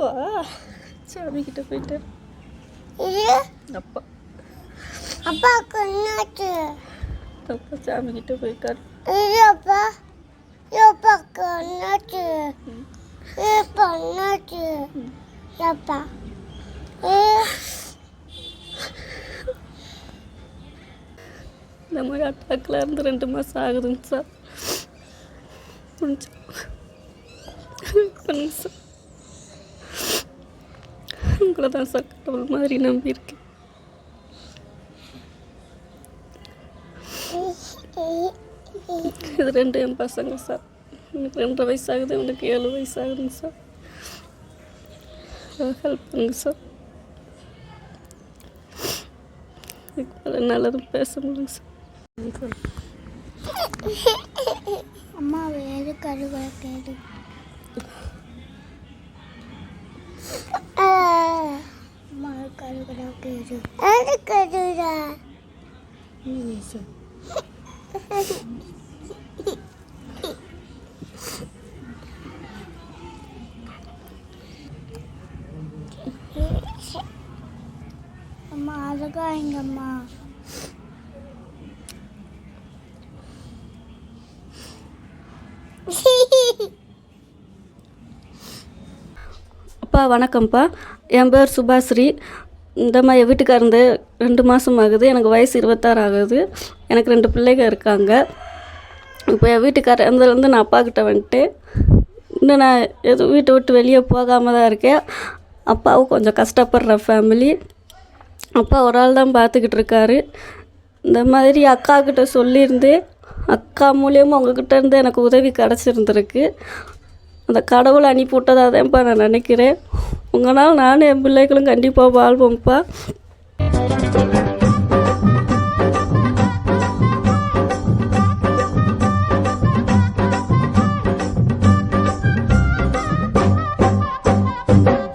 அப்பா சாமி கிட்ட போயிட்டார் இது அப்பா அப்பாவுக்கு என்னாச்சு அப்பா சாமி கிட்ட போயிட்டார் இது அப்பா இது அப்பாவுக்கு என்னாச்சு இது அப்பா என்னாச்சு அப்பா இந்த மாதிரி அட்டாக்கில் இருந்து ரெண்டு மாதம் ஆகுதுங்க சார் கொஞ்சம் பண்ணுங்க சார் உங்களை தான் சார் கடவுள் மாதிரி நம்பியிருக்கேன் இது ரெண்டு என் பசங்க சார். எனக்கு ரெண்டரை வயசு ஆகுது எனக்கு ஏழு வயசு ஆகுதுங்க சார் ஹெல்ப் பண்ணுங்க சார். இதுக்கு மேலே நல்லதும் பேச முடியுங்க சார். அம்மா வேறு கருவை கேடு 말가루가라고 알가루라 예수 엄마 아저가 인가 엄마 அப்பா வணக்கம்ப்பா. என் பேர் சுபாஸ்ரீ. இந்த மாதிரி என் வீட்டுக்கார இருந்து ரெண்டு மாதம் ஆகுது. எனக்கு வயசு இருபத்தாறு ஆகுது. எனக்கு ரெண்டு பிள்ளைங்க இருக்காங்க. இப்போ என் வீட்டுக்கார இருந்து நான் அப்பா கிட்ட வந்துட்டு இன்னும் நான் எதுவும் வீட்டை விட்டு வெளியே போகாமல் தான் இருக்கேன். அப்பாவும் கொஞ்சம் கஷ்டப்படுற ஃபேமிலி அப்பா ஒரு ஆள் தான் பார்த்துக்கிட்டு இருக்காரு. இந்த மாதிரி அக்கா கிட்ட சொல்லியிருந்தேன் அக்கா மூலியமாக உங்ககிட்ட இருந்து எனக்கு உதவி கிடச்சிருந்துருக்கு. அந்த கடவுளை அனுப்பி விட்டதாக தான்ப்பா நான் நினைக்கிறேன். உங்களால் நானும் என் பிள்ளைகளும் கண்டிப்பாக வாழ்வோம்ப்பா.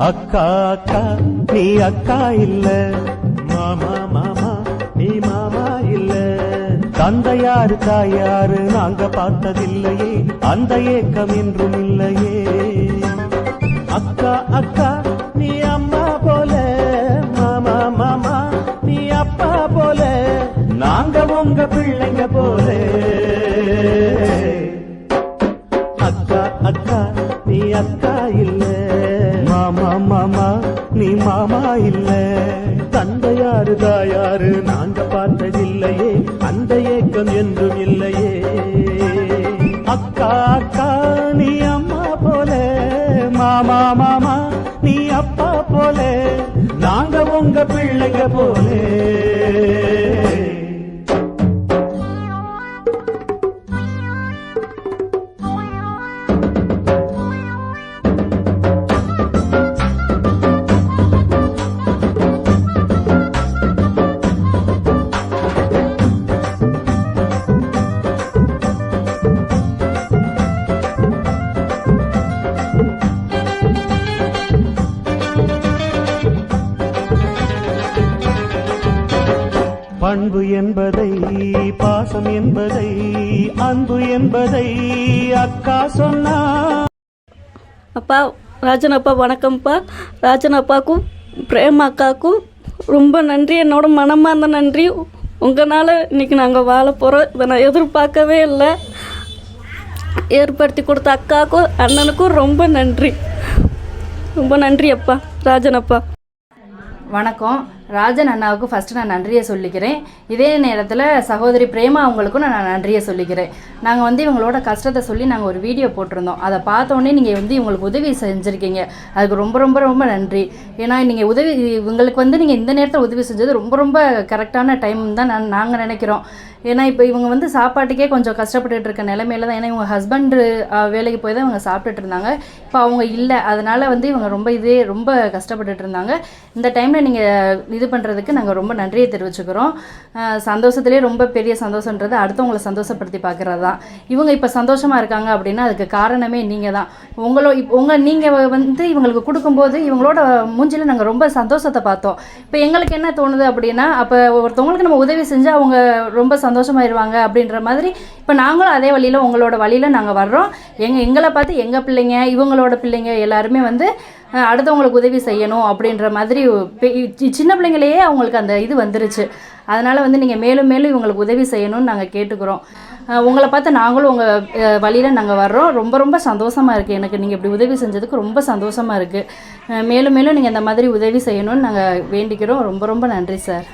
அக்கா அக்கா நீ அக்கா இல்ல மாமா. தந்தையாரு தாயாரு நாங்க பார்த்ததில்லையே. அந்த ஏக்கம் என்றும் இல்லையே. அக்கா அக்கா நீ அம்மா போல. மாமா மாமா நீ அப்பா போல. நாங்க உங்க பிள்ளைங்க போல. அக்கா அக்கா நீ அக்கா இல்ல. மாமா மாமா நீ மாமா இல்ல. தந்தையாரு தாயாரு நாங்க அந்த என்றும் இல்லையே. அக்கா அக்கா நீ அம்மா போல. மாமா மாமா நீ அப்பா போல. நாங்க உங்க பிள்ளைங்க போலே. பாசம் என்பதை அன்பு என்பதை அக்கா சொன்னா. அப்பா ராஜன் அப்பா வணக்கம்ப்பா ராஜன் அப்பாவுக்கும் பிரேம் அக்காவுக்கும் ரொம்ப நன்றி. என்னோட மனமார்ந்த நன்றி. உங்களால் இன்னைக்கு நாங்கள் வாழ போகிறோம் இதை நான் எதிர்பார்க்கவே இல்லை. ஏற்படுத்தி கொடுத்த அக்காவுக்கும் அண்ணனுக்கும் ரொம்ப நன்றி. ரொம்ப நன்றி அப்பா ராஜன் அப்பா. வணக்கம். ராஜன் அண்ணாவுக்கு ஃபஸ்ட்டு நான் நன்றியை சொல்லிக்கிறேன். இதே நேரத்தில் சகோதரி பிரேமா அவங்களுக்கும் நான் நன்றியை சொல்லிக்கிறேன். நாங்கள் வந்து இவங்களோட கஷ்டத்தை சொல்லி நாங்கள் ஒரு வீடியோ போட்டிருந்தோம். அதை பார்த்தோன்னே நீங்கள் வந்து இவங்களுக்கு உதவி செஞ்சுருக்கீங்க. அதுக்கு ரொம்ப ரொம்ப ரொம்ப நன்றி. ஏன்னா நீங்கள் உதவி இவங்களுக்கு வந்து நீங்கள் இந்த நேரத்தில் உதவி செஞ்சது ரொம்ப ரொம்ப கரெக்டான டைம் தான் நான் நாங்கள் நினைக்கிறோம். ஏன்னா இப்போ இவங்க வந்து சாப்பாட்டுக்கே கொஞ்சம் கஷ்டப்பட்டுட்டு இருக்க நிலைமையில தான் ஏன்னா இவங்க ஹஸ்பண்டு வேலைக்கு போய் தான் இவங்க சாப்பிட்டுட்டு இருந்தாங்க. இப்போ அவங்க இல்லை. அதனால் வந்து இவங்க ரொம்ப இதே ரொம்ப கஷ்டப்பட்டுட்டு இருந்தாங்க. இந்த டைமில் நீங்கள் இது பண்ணுறதுக்கு நாங்கள் ரொம்ப நன்றியை தெரிவிச்சுக்கிறோம். சந்தோஷத்துலேயே ரொம்ப பெரிய சந்தோஷன்றது அடுத்தவங்களை சந்தோஷப்படுத்தி பார்க்குறது. தான் இவங்க இப்போ சந்தோஷமாக இருக்காங்க அப்படின்னா அதுக்கு காரணமே நீங்கள் தான் உங்களோ இப்போ உங்கள் நீங்கள் வந்து இவங்களுக்கு கொடுக்கும்போது இவங்களோட மூஞ்சில் நாங்கள் ரொம்ப சந்தோஷத்தை பார்த்தோம். இப்போ எங்களுக்கு என்ன தோணுது அப்படின்னா அப்போ ஒருத்தவங்களுக்கு நம்ம உதவி செஞ்சு அவங்க ரொம்ப சந்தோஷமாயிருவாங்க அப்படின்ற மாதிரி இப்போ நாங்களும் அதே வழியில் உங்களோட வழியில் நாங்கள் வர்றோம். எங்கள் எங்களை பார்த்து எங்கள் பிள்ளைங்க இவங்களோட பிள்ளைங்க எல்லாருமே வந்து அடுத்தவங்களுக்கு உதவி செய்யணும் அப்படின்ற மாதிரி சின்ன பிள்ளைங்களையே அவங்களுக்கு அந்த இது வந்துருச்சு. அதனால் வந்து நீங்கள் மேலும் மேலும் இவங்களுக்கு உதவி செய்யணும்னு நாங்கள் கேட்டுக்கிறோம். உங்களை பார்த்து நாங்களும் உங்கள் வழியில் நாங்கள் வர்றோம். ரொம்ப ரொம்ப சந்தோஷமாக இருக்குது எனக்கு நீங்கள் இப்படி உதவி செஞ்சதுக்கு ரொம்ப சந்தோஷமாக இருக்குது மேலும் மேலும் நீங்கள் இந்த மாதிரி உதவி செய்யணும்னு நாங்கள் வேண்டிக்கிறோம். ரொம்ப ரொம்ப நன்றி சார்.